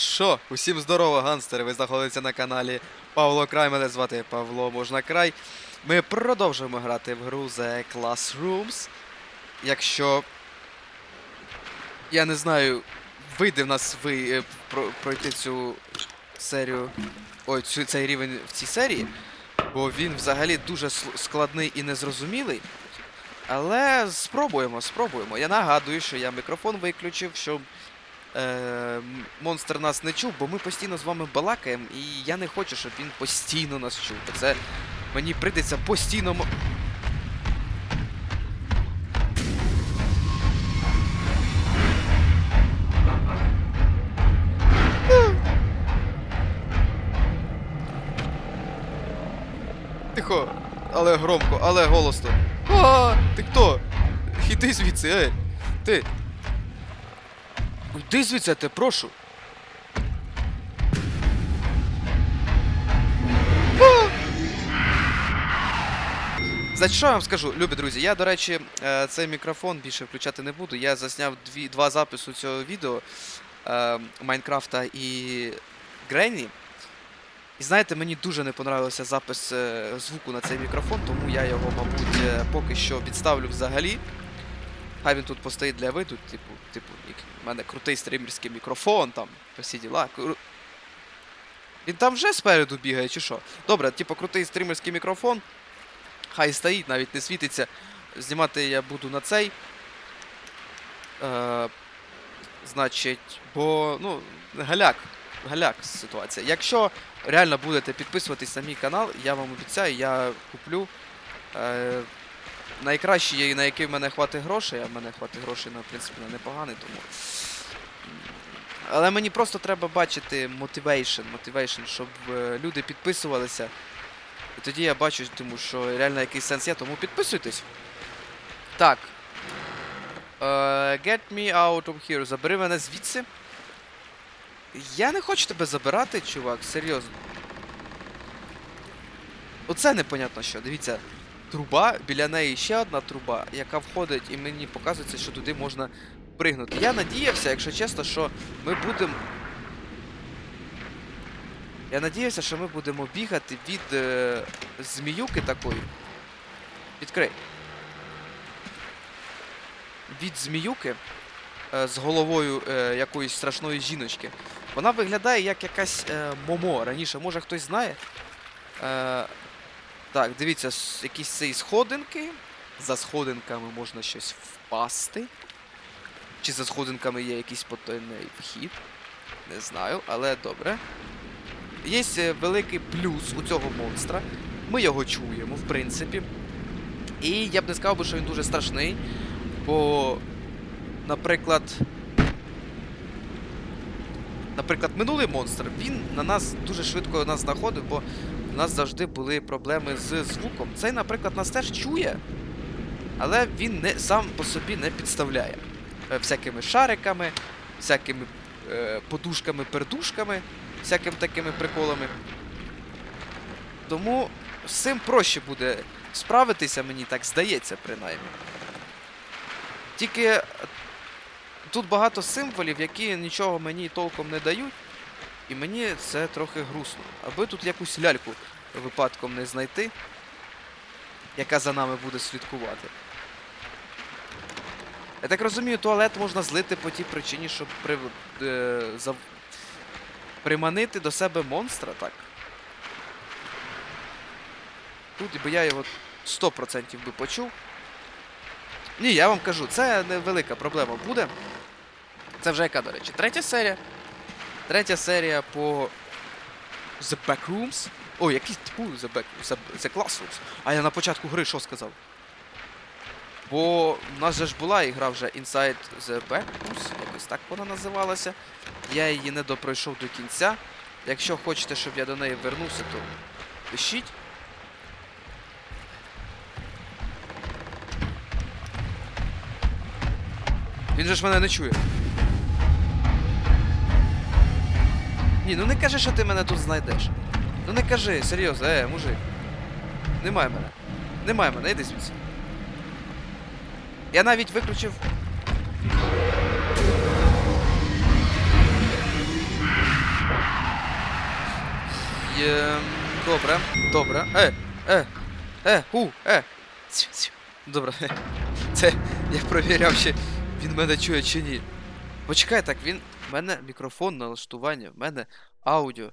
Що? Усім здорово, ганстери! Ви знаходитеся на каналі Павло Край. Мене звати Павло Можна Край. Ми продовжуємо грати в гру The Classrooms. Якщо. Я не знаю, вийде в нас ви, е, про, пройти цю серію. Ой, цю, цей рівень в цій серії. Бо він взагалі дуже складний і незрозумілий. Але спробуємо, спробуємо. Я нагадую, що я мікрофон виключив, щоб е, монстр нас не чув, бо ми постійно з вами балакаємо, і я не хочу, щоб він постійно нас чув. Це мені прийдеться постійно. Тихо, але громко, але голосно. А, ти хто? Іди звідси, ей! Ти. Йди звідси, я прошу. Значить, що я вам скажу, любі друзі, я, до речі, е, цей мікрофон більше включати не буду. Я засняв дві, два записи цього відео е, Майнкрафта і Гренні. І знаєте, мені дуже не понравився запис е, звуку на цей мікрофон, тому я його, мабуть, поки що відставлю взагалі. Хай він тут постоїть для виду, типу, типу, в мене крутий стримерський мікрофон, там, всі діла. Він там вже спереду бігає, чи що? Добре, типу, крутий стримерський мікрофон. Хай стоїть, навіть не світиться. Знімати я буду на цей. Е, значить, бо, ну, галяк. Галяк ситуація. Якщо реально будете підписуватись на мій канал, я вам обіцяю, я куплю. Е, найкращий, на який в мене хватить грошей, а в мене хватить грошей на в принципі на непоганий, тому. Але мені просто треба бачити motivation, motivation, щоб е, люди підписувалися. І тоді я бачу, тому що реально якийсь сенс є, тому підписуйтесь. Так. Е, get me out of here. Забери мене звідси. Я не хочу тебе забирати, чувак, серйозно. Оце непонятно що. Дивіться, труба, біля неї ще одна труба, яка входить, і мені показується, що туди можна пригнути. Я надіявся, якщо чесно, що ми будемо. Я надіявся, що ми будемо бігати від е, зміюки такої. Відкрий. Від зміюки е, з головою е, якоїсь страшної жіночки. Вона виглядає як якась е, момо. Раніше, може хтось знає. Е, так, дивіться, якісь цей сходинки. За сходинками можна щось впасти. Чи за сходинками є якийсь потайний вхід? Не знаю, але добре. Є е, великий плюс у цього монстра. Ми його чуємо, в принципі. І я б не сказав що він дуже страшний. Бо, наприклад. Наприклад, минулий монстр, він на нас дуже швидко нас знаходив, бо у нас завжди були проблеми з звуком. Цей, наприклад, нас теж чує, але він не, сам по собі не підставляє. Е, Всякими шариками, всякими е, подушками-пердушками, всякими такими приколами. Тому з цим проще буде справитися, мені так здається, принаймні. Тільки тут багато символів, які нічого мені толком не дають, і мені це трохи грустно. Аби тут якусь ляльку випадком не знайти, яка за нами буде слідкувати. Я так розумію, туалет можна злити по тій причині, щоб при, е, зав... приманити до себе монстра, так? Тут би я його 100% би почув. Ні, я вам кажу, це невелика проблема буде. Це вже яка, до речі, третя серія. Третя серія по The Backrooms. О, який тьфу, The, Back... The... The Classrooms. А я на початку гри що сказав? Бо в нас же ж була ігра вже Inside the Backrooms, якось так вона називалася. Я її не допройшов до кінця. Якщо хочете, щоб я до неї вернувся, то пишіть. Він же ж мене не чує. Ні, ну не кажи, що ти мене тут знайдеш. Ну не кажи, серйозно, е, мужик. Немає мене. Немає мене, іди звідси. Я навіть виключив. Е, добре, добре. Е, е, е, у, е. Цю. Добре. Це я провіряв, чи він мене чує чи ні. Почекай, так він. В мене мікрофон налаштування, в мене аудіо.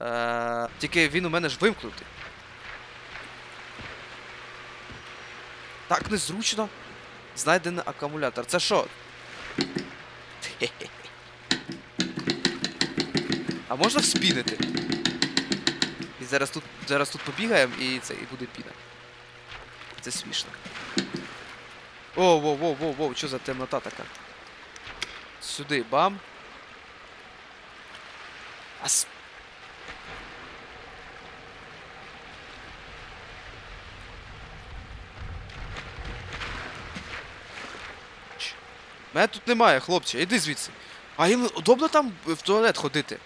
Е, тільки він у мене ж вимкнутий. Так незручно. Знайдений акумулятор. Це що? А можна вспінити? І зараз тут, зараз тут побігаємо і це і буде піна. Це смішно. О, воу, воу, воу, воу, що за темнота така? Сюди, бам. Ас. Мене тут немає, хлопче, іди звідси. А їм удобно там в туалет ходити.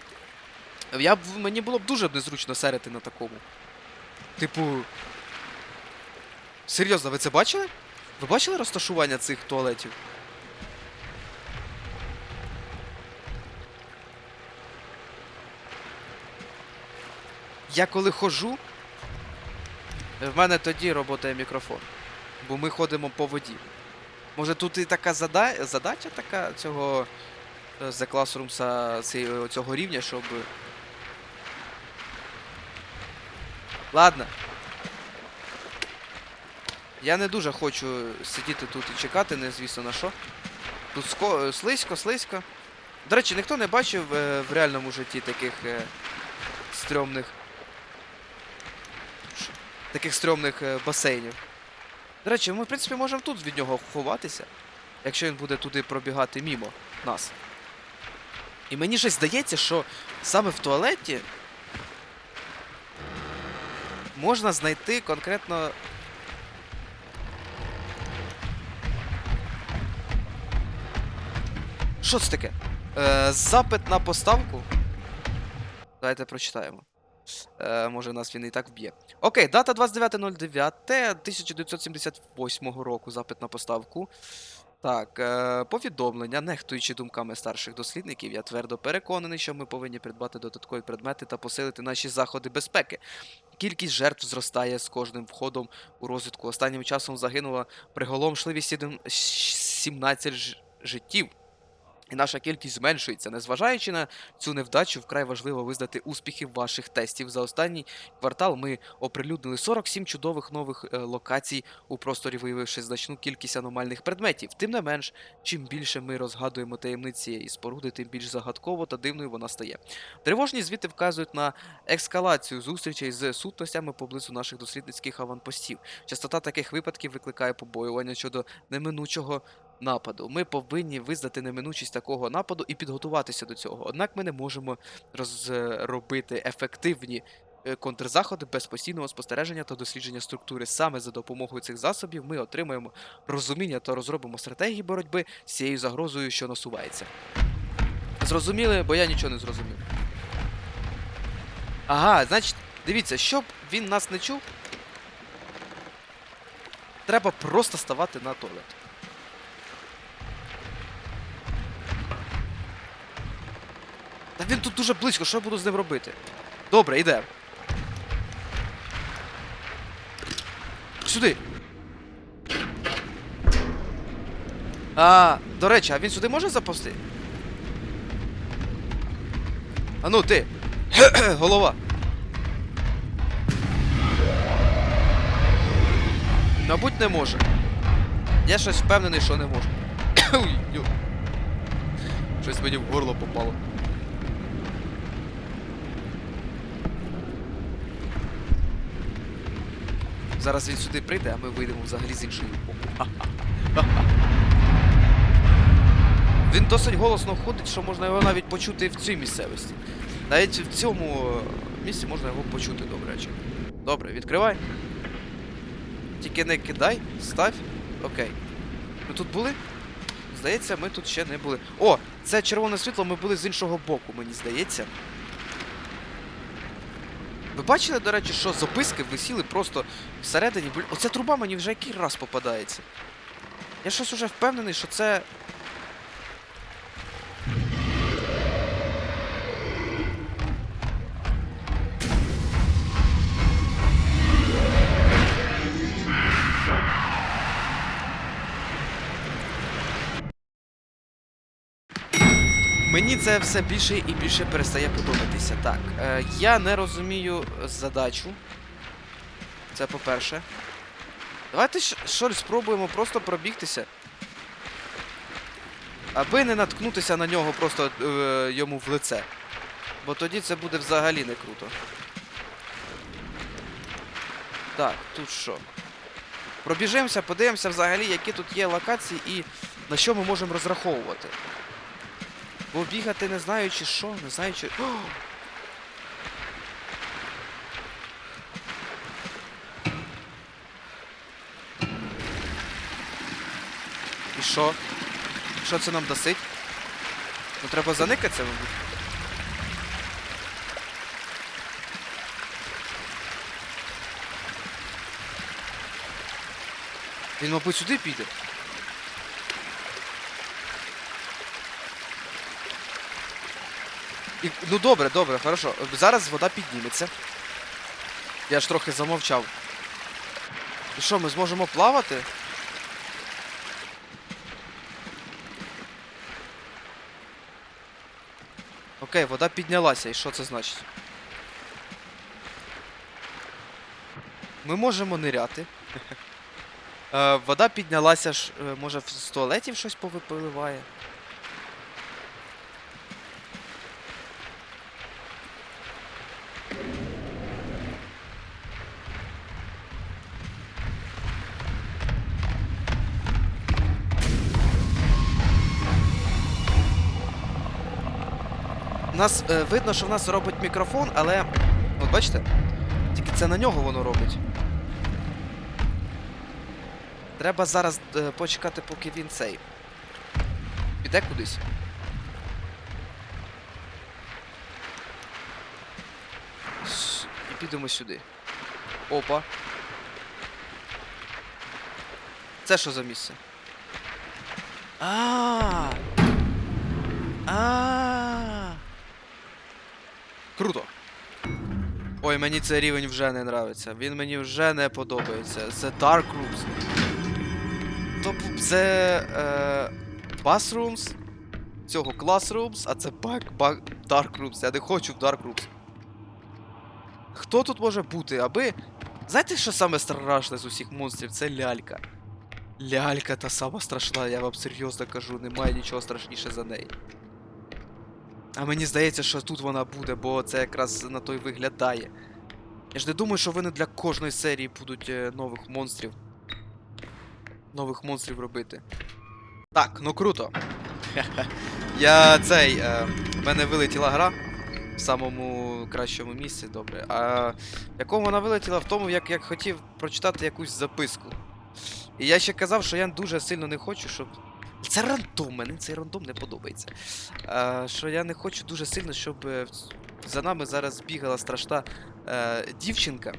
Я б мені було б дуже незручно серити на такому. Типу. Серйозно, ви це бачили? Ви бачили розташування цих туалетів? Я коли ходжу, в мене тоді роботає мікрофон. Бо ми ходимо по воді. Може тут і така зада... задача така цього е, The Classroom цього рівня, щоб. Ладно. Я не дуже хочу сидіти тут і чекати, не звісно на що. Тут ско... слизько, слизько. До речі, ніхто не бачив е, в реальному житті таких е, стрьомних. Таких стрьомних е, басейнів. До речі, ми, в принципі, можемо тут від нього ховатися, якщо він буде туди пробігати мімо нас. І мені щось здається, що саме в туалеті можна знайти конкретно. Що це таке? Е, запит на поставку. Давайте прочитаємо. Е, може нас він і так вб'є. Окей, дата 29.09.1978 року. Запит на поставку. Так, е, повідомлення, нехтуючи думками старших дослідників, я твердо переконаний, що ми повинні придбати додаткові предмети та посилити наші заходи безпеки. Кількість жертв зростає з кожним входом у розвідку. Останнім часом загинуло приголомшливі сідем- 17 ж- життів. І наша кількість зменшується. Незважаючи на цю невдачу, вкрай важливо визнати успіхи ваших тестів. За останній квартал ми оприлюднили 47 чудових нових е, локацій у просторі, виявивши значну кількість аномальних предметів. Тим не менш, чим більше ми розгадуємо таємниці цієї споруди, тим більш загадково та дивною вона стає. Тривожні звіти вказують на ескалацію зустрічей з сутностями поблизу наших дослідницьких аванпостів. Частота таких випадків викликає побоювання щодо неминучого нападу. Ми повинні визнати неминучість такого нападу і підготуватися до цього. Однак ми не можемо розробити ефективні е, контрзаходи без постійного спостереження та дослідження структури. Саме за допомогою цих засобів ми отримаємо розуміння та розробимо стратегії боротьби з цією загрозою, що насувається. Зрозуміли, бо я нічого не зрозумів. Ага, значить, дивіться, щоб він нас не чув, треба просто ставати на туалет. Та він тут дуже близько, що я буду з ним робити? Добре, йде. Сюди. А, до речі, а він сюди може заповзти? А ну ти. Голова. Мабуть, не може. Я щось впевнений, що не ю. Щось мені в горло попало. Зараз він сюди прийде, а ми вийдемо взагалі з іншої боку. Він досить голосно ходить, що можна його навіть почути в цій місцевості. Навіть в цьому е, місці можна його почути, добре. чи? Добре, відкривай. Тільки не кидай, став. Окей. Ми тут були? Здається, ми тут ще не були. О, це червоне світло, ми були з іншого боку, мені здається. Ви бачили, до речі, що записки висіли просто всередині. Оця труба мені вже який раз попадається. Я щось уже впевнений, що це. Мені це все більше і більше перестає подобатися. Так, е, я не розумію задачу. Це по-перше. Давайте щось спробуємо просто пробігтися. Аби не наткнутися на нього просто е, йому в лице. Бо тоді це буде взагалі не круто. Так, тут що? Пробіжимося, подивимося взагалі, які тут є локації і на що ми можемо розраховувати. Бо бігати не знаючи що, не знаючи. О! І що? Що це нам досить? Ну треба заникатися, мабуть. Він, мабуть, сюди піде. І, ну добре, добре, хорошо. Зараз вода підніметься. Я ж трохи замовчав. І що, ми зможемо плавати? Окей, вода піднялася, і що це значить? Ми можемо ниряти. Е, вода піднялася е, може з туалетів щось повипливає. Нас е, видно, що в нас робить мікрофон, але. От бачите? Тільки це на нього воно робить. Треба зараз е, почекати, поки він цей. Піде кудись. С- І підемо сюди. Опа. Це що за місце? А. Круто. Ой, мені цей рівень вже не нравиться. Він мені вже не подобається. Це Dark Rooms. Тобто це е, Bassrooms, цього Classrooms, а це Back, back, Dark Rooms. Я не хочу в Dark Rooms. Хто тут може бути, аби. Знаєте, що саме страшне з усіх монстрів? Це лялька. Лялька та сама страшна, я вам серйозно кажу, немає нічого страшніше за неї. А мені здається, що тут вона буде, бо це якраз на той виглядає. Я ж не думаю, що вони для кожної серії будуть е, нових монстрів. Нових монстрів робити. Так, ну круто. Я цей. Е, в мене вилетіла гра в самому кращому місці, добре. А якому вона вилетіла в тому, як, як хотів прочитати якусь записку. І я ще казав, що я дуже сильно не хочу, щоб. Це рандом, мені цей рандом не подобається. А, що я не хочу дуже сильно, щоб е, за нами зараз бігала страшна е, дівчинка.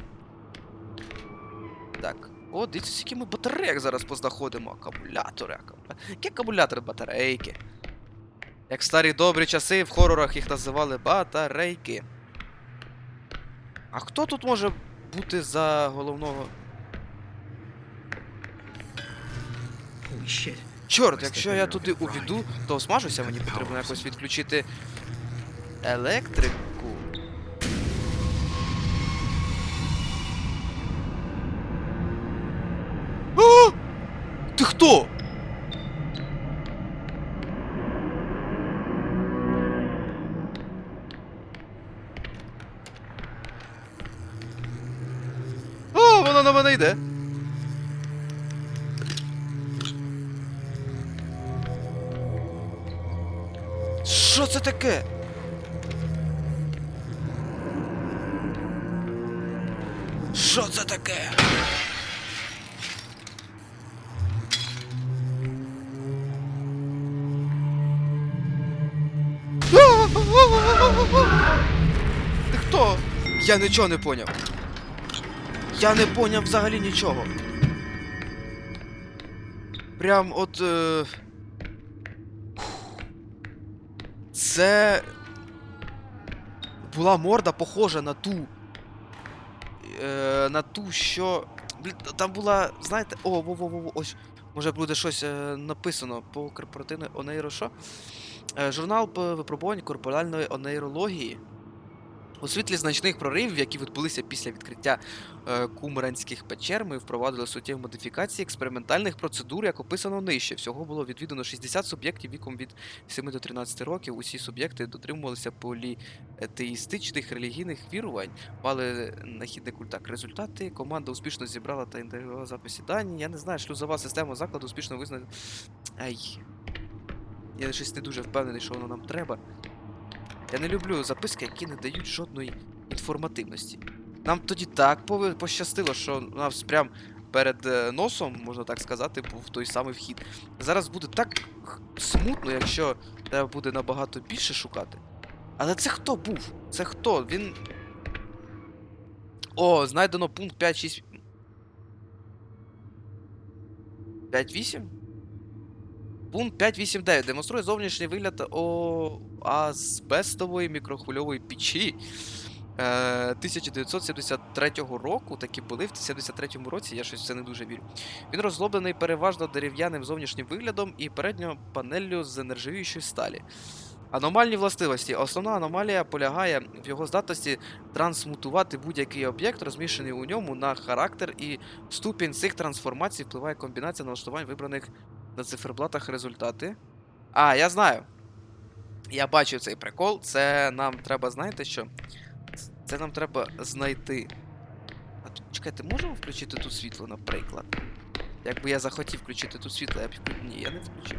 Так. О, дивіться, скільки ми батарейок зараз познаходимо. Акумулятори. акум- Які акумулятори батарейки? Як в старі добрі часи в хорорах їх називали батарейки. А хто тут може бути за головного. Holy shit. Чорт, якщо я туди увійду, то смажуся, мені потрібно якось відключити електрику. А! Ти хто? А, вона на мене йде. Це таке? Що це таке? Ти хто? Я нічого не поняв. Я не поняв взагалі нічого. Прям от. Е... Це. Була морда похожа на ту. Е, на ту, що. Блін, там була, знаєте. О, во, во, во, во, ось. Може буде щось е, написано по корпоративної Онейро що? Е, Журнал випробувань корпоральної онейрології. У світлі значних проривів, які відбулися після відкриття е, кумранських печер, ми впровадили суттєві модифікації експериментальних процедур, як описано нижче. Всього було відвідано 60 суб'єктів віком від 7 до 13 років. Усі суб'єкти дотримувалися політеїстичних релігійних вірувань, мали нахідний культак. Результати команда успішно зібрала та інтегрувала записі дані. Я не знаю, шлюзова система закладу успішно визнана. Ай. Я щось не дуже впевнений, що воно нам треба. Я не люблю записки, які не дають жодної інформативності. Нам тоді так пощастило, що у нас прям перед е, носом, можна так сказати, був той самий вхід. Зараз буде так смутно, якщо треба буде набагато більше шукати. Але це хто був? Це хто? Він. О, знайдено пункт 5-6. 5-8? Пункт 5.8.9 демонструє зовнішній вигляд о... азбестової мікрохвильової печі. Е, 1973 року, такі були в 73-му році, я щось це не дуже вірю. Він розлоблений переважно дерев'яним зовнішнім виглядом і передньою панеллю з нержавіючої сталі. Аномальні властивості. Основна аномалія полягає в його здатності трансмутувати будь-який об'єкт, розміщений у ньому, на характер і ступінь цих трансформацій впливає комбінація налаштувань вибраних на циферблатах результати. А, я знаю. Я бачив цей прикол. Це нам треба, знаєте що? Це нам треба знайти. А тут чекайте, можемо включити тут світло, наприклад? Якби я захотів включити тут світло, я б Ні, я не включив.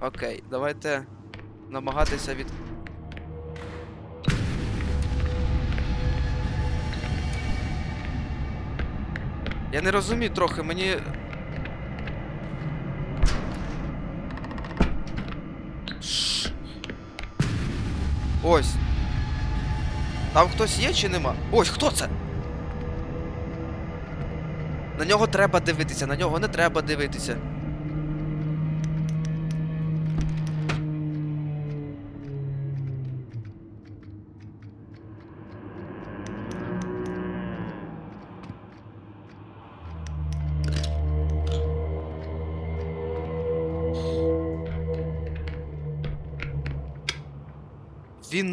Окей, давайте намагатися від. Я не розумію трохи, мені. Ось. Там хтось є чи нема? Ось, хто це? На нього треба дивитися, на нього не треба дивитися.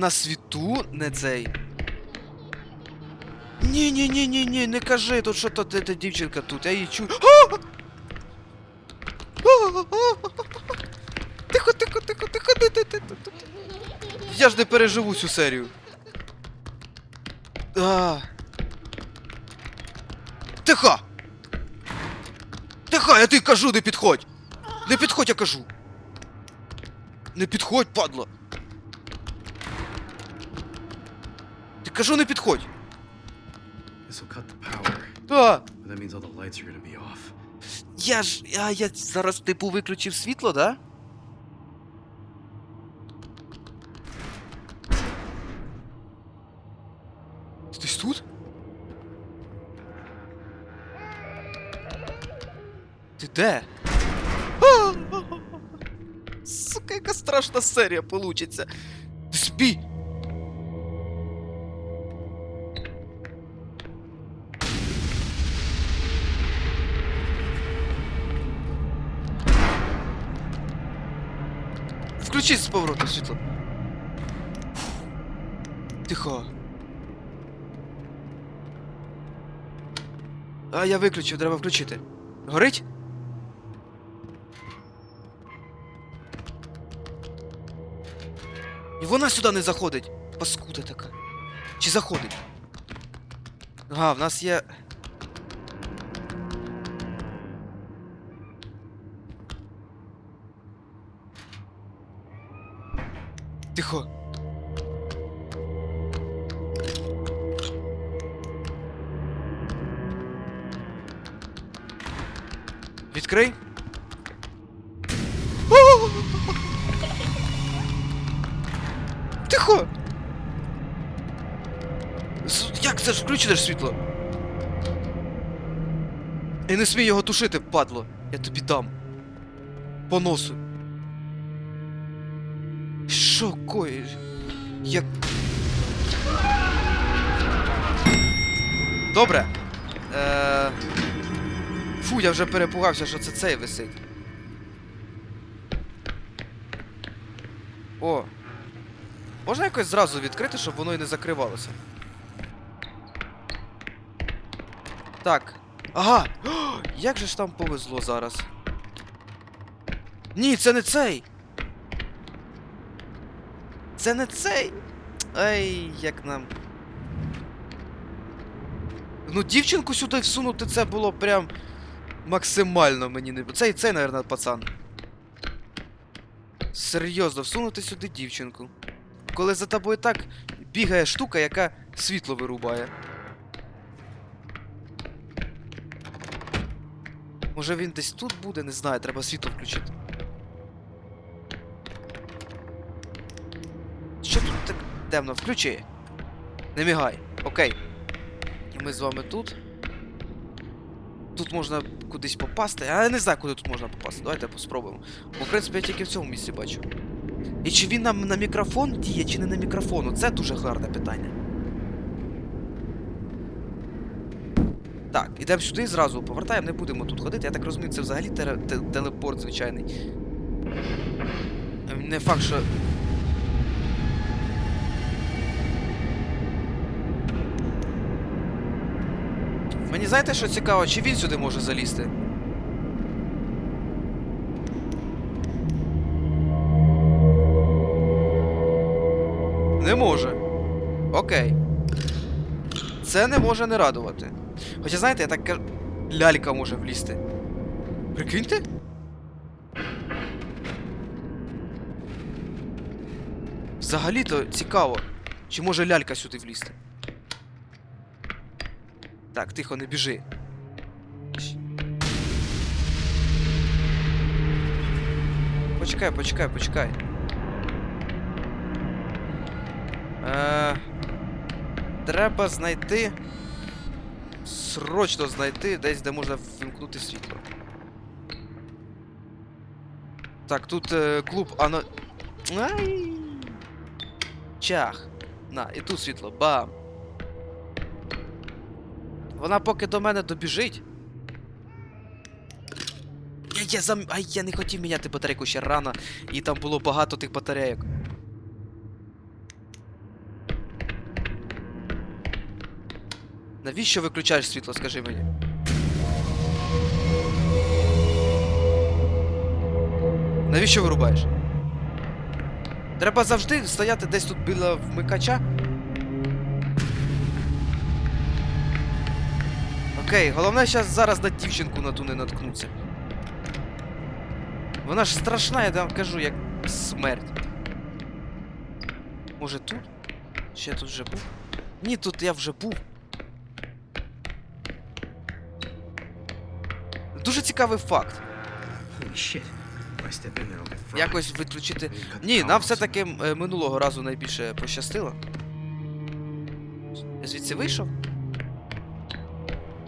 На світу не цей. Ні, ні, ні, ні, ні, не кажи, тут що то де дівчинка тут, я її чую. Тихо, тихо, тихо, тихо, ти, ти, ти, ти, ти. Я ж не переживу цю серію. А. Тихо! Тихо, я тобі кажу, не підходь! Не підходь, я кажу! Не підходь, падла! Are gonna be off. Я ж. А я зараз типу виключив світло, да? Ти тут? Ти де? Сука, яка страшна серія получиться. Ти Включи з повороту світло. Тихо. А, я виключив, треба включити. Горить? І вона сюди не заходить. Паскуда така. Чи заходить? Ага, в нас є. Тихо. Відкрий. Тихо. Як це ж включите світло? І не смій його тушити, падло. Я тобі дам. По носу. Що коїш? Як. Добре. Е... Фу, я вже перепугався, що це цей висить. О! Можна якось зразу відкрити, щоб воно і не закривалося. Так. Ага! О, як же ж там повезло зараз? Ні, це не цей! Це не цей! Ай, як нам. Ну, дівчинку сюди всунути це було прям максимально мені не. Цей, цей, наверное, пацан. Серйозно, всунути сюди дівчинку. Коли за тобою так бігає штука, яка світло вирубає. Може він десь тут буде, не знаю, треба світло включити. Темно? Включи. Не мігай. Окей. І ми з вами тут. Тут можна кудись попасти. Я не знаю, куди тут можна попасти. Давайте поспробуємо. Бо, в принципі, я тільки в цьому місці бачу. І чи він нам на мікрофон діє, чи не на мікрофон? Це дуже гарне питання. Так, ідемо сюди і зразу повертаємо, не будемо тут ходити. Я так розумію, це взагалі телепорт звичайний. Ем, Не факт, що. Мені знаєте, що цікаво, чи він сюди може залізти? Не може. Окей. Це не може не радувати. Хоча, знаєте, я так кажу. Лялька може влізти. Прикиньте? Взагалі-то цікаво. Чи може лялька сюди влізти? Так, тихо, не біжи. Почекай, почекай, почекай. Е, треба знайти. Срочно знайти десь, де можна вимкнути світло. Так, тут е, клуб ано. Ай! Чах. На, і тут світло. Бам. Вона поки до мене добіжить. Я, я зам... Ай, я не хотів міняти батарейку ще рано, і там було багато тих батарейок. Навіщо виключаєш світло, скажи мені? Навіщо вирубаєш? Треба завжди стояти десь тут біля вмикача. Окей, головне щас зараз на дівчинку на ту не наткнуться. Вона ж страшна, я вам кажу, як смерть. Може тут? Ще тут вже був? Ні, тут я вже був. Дуже цікавий факт. Якось виключити. Ні, нам все-таки е, минулого разу найбільше пощастило. Я звідси вийшов?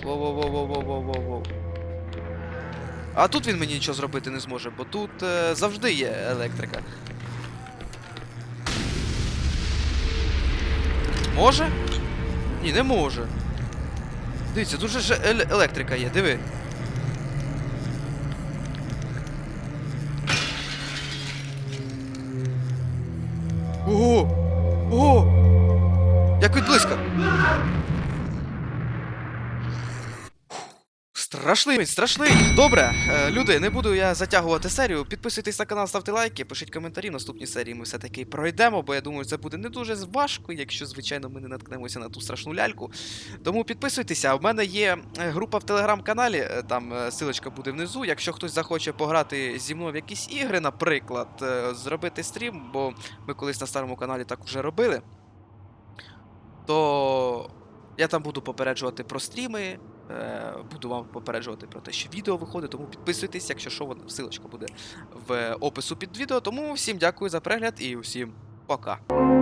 Воу-воу-воу-воу-воу-воу-воу. А тут він мені нічого зробити не зможе, бо тут е, завжди є електрика. Може? Ні, не може. Дивіться, тут же ж еле- електрика є, диви. Ого! Страшний, страшний. Добре, е, люди, не буду я затягувати серію. Підписуйтесь на канал, ставте лайки, пишіть коментарі. В наступній серії ми все-таки пройдемо, бо я думаю, це буде не дуже важко, якщо, звичайно, ми не наткнемося на ту страшну ляльку. Тому підписуйтеся. У мене є е, група в телеграм-каналі, е, там силочка буде внизу. Якщо хтось захоче пограти зі мною в якісь ігри, наприклад, зробити стрім, бо ми колись на старому каналі так вже робили, то я там буду попереджувати про стріми, буду вам попереджувати про те, що відео виходить, тому підписуйтесь, якщо що, ссылочка буде в опису під відео. Тому всім дякую за перегляд і усім пока.